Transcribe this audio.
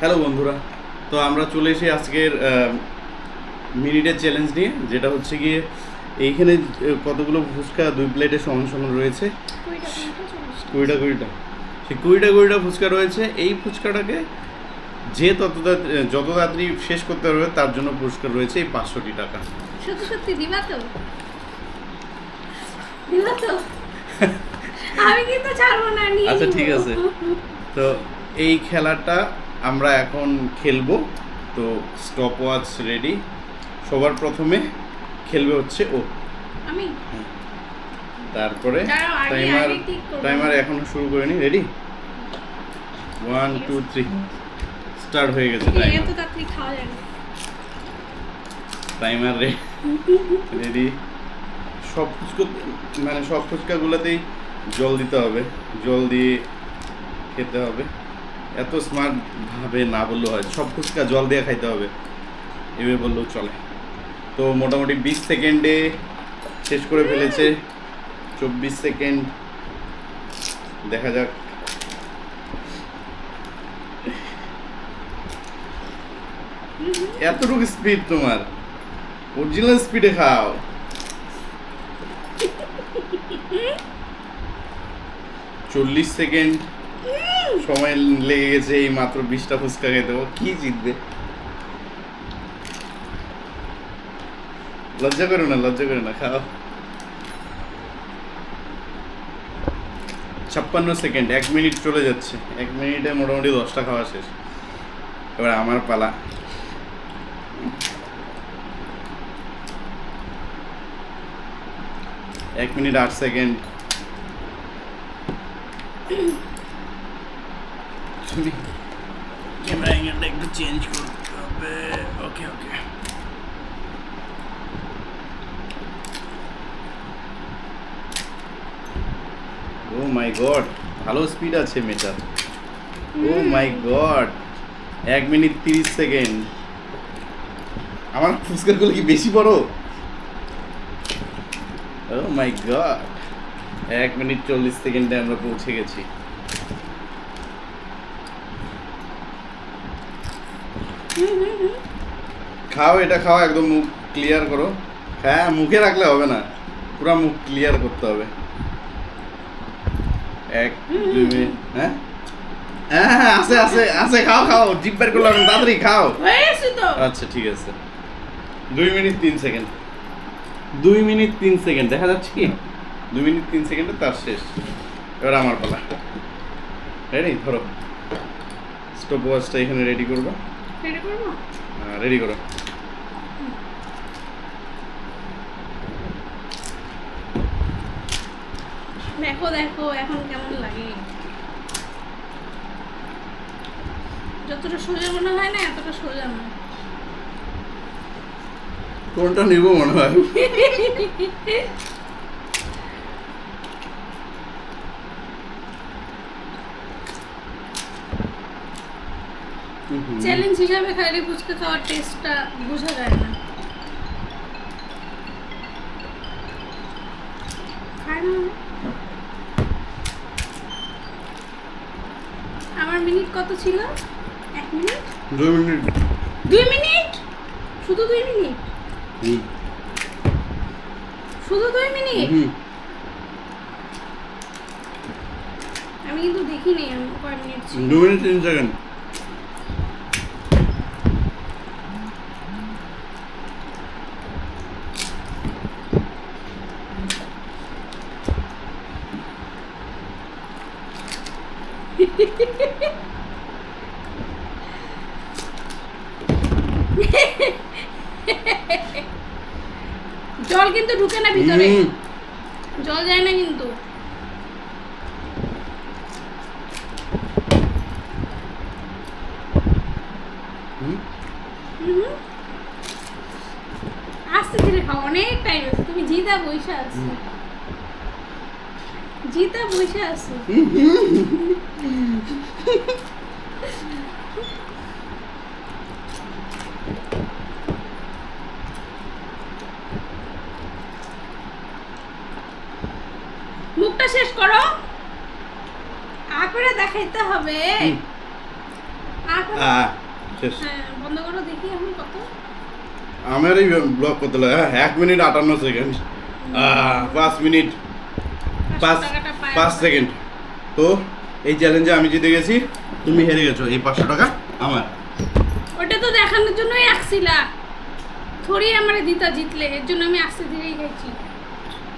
Hello বন্ধুরা তো আমরা চলে এসে আজকের মিনিটের চ্যালেঞ্জ নিয়ে যেটা হচ্ছে গিয়ে এইখানে কতগুলো ফুচকা দুই প্লেটে সমান সমান রয়েছে? কুড়িটা কুড়িটা সেই কুড়িটা কুড়িটা ফুচকা রয়েছে। এই ফুচকাটাকে যে তত যত তাড়াতাড়ি শেষ করতে পারবে তার জন্য পুরস্কার রয়েছে এই পাঁচশোটি টাকা। সত্যি সত্যি দিবা তো? দিবা তো? আমি কিন্তু ছাড়বো না আচ্ছা, ঠিক আছে। তো এই খেলাটা আমরা এখন খেলব। তো স্টপ ওয়াচ রেডি সবার প্রথমে খেলবে হচ্ছে ও। আমি। তারপরে টাইমার। টাইমার এখনও শুরু করিনি। Ready one two three start হয়ে গেছে টাইমার না। টাইমার রেডি সব ফুচকা মানে সব ফুচকাগুলোতেই জল দিতে হবে। জল দিয়ে খেতে হবে। এত স্মার্ট ভাবে না বললেও হয়, সব ফুচকা জল দিয়ে খাইতে হবে। এভাবে বললেও চলে। তো মোটামুটি বিশ সেকেন্ডে শেষ করে ফেলেছে। চব্বিশ সেকেন্ড। দেখা যাক। এতটুকু স্পিড তোমার। অরিজিনাল স্পিডে খাও। চল্লিশ সেকেন্ড। সময় লেগে গেছে এই মাত্র বিশটা ফুচকা খেয়ে দেবো কি জিতবে? লজ্জা করো না, লজ্জা করো না, খাও। ছাপ্পান্ন সেকেন্ড, এক মিনিট চলে যাচ্ছে। এক মিনিটে মোটামুটি দশটা খাওয়া শেষ। এবার আমার পালা। এক মিনিট আট সেকেন্ড। ক্যামেরা অ্যাঙ্গেলটা একটু চেঞ্জ করতে হবে okay okay oh my god ভালো স্পিড আছে মেয়েটা। ও মাই গড এক মিনিট তিরিশ সেকেন্ড আমার ফুচকাগুলো কি বেশি বড়? ও মাই গড এক মিনিট চল্লিশ সেকেন্ডে আমরা পৌঁছে গেছি। খাও এটা খাও একদম মুখ ক্লিয়ার করো। হ্যাঁ মুখে রাখলে হবে না। পুরো মুখ ক্লিয়ার করতে হবে। এক দুই মিনিট হ্যাঁ? হ্যাঁ হ্যাঁ আছে আছে আছে খাও খাও জিপ বের করলাম তাড়াতাড়ি খাও। আচ্ছা ঠিক আছে। দুই মিনিট তিন সেকেন্ড। দুই মিনিট তিন সেকেন্ড দেখা যাচ্ছে কি? দুই মিনিট তিন সেকেন্ডে তার শেষ। এবার আমার পালা। রেডি ধরো। স্টপ ওয়াচটা এখানে রেডি করব। রেডি করব রেডি করো দেখো দেখো এখন কেমন লাগে? যতটা সোজা মনে হয় না এতটা সোজা না। কোনটা নিব মনে হয়? চ্যালেঞ্জ হিসাবে খাইলে ফুচকা খাওয়ার টেস্টটা বোঝা যায় না? আমার মিনিট কত ছিল? এক মিনিট দুই মিনিট। দুই মিনিট? শুধু দুই মিনিট? শুধু দুই মিনিট? আমি কিন্তু দেখিনি আমি কয় মিনিট দু মিনিট তিন সেকেন্ড। জল কিন্তু ঢুকে না ভিতরে। জল যায় না কিন্তু। আস্তে ধীরে খাও অনেক টাইম আছে তুমি জিতা বসে আছো। জিতা বসে আছো। মুখটা শেষ করো। আ করে দেখাইতে হবে। হ্যাঁ বন্ধ করো দেখি কত। আমার এই ব্লগ করতে লাগে। হ্যাঁ, এক মিনিট আটান্ন সেকেন্ড পাঁচ মিনিট। পাঁচ পাঁচ সেকেন্ড তো এই চ্যালেঞ্জে আমি জিতে গেছি, তুমি হেরে গেছো, এই পাঁচশো টাকা আমার। ওটা তো দেখানোর জন্যই আসছিলা। থরি আমার দিতা জিতলে, এর জন্য আমি আস্তে ধীরেই খাইছি।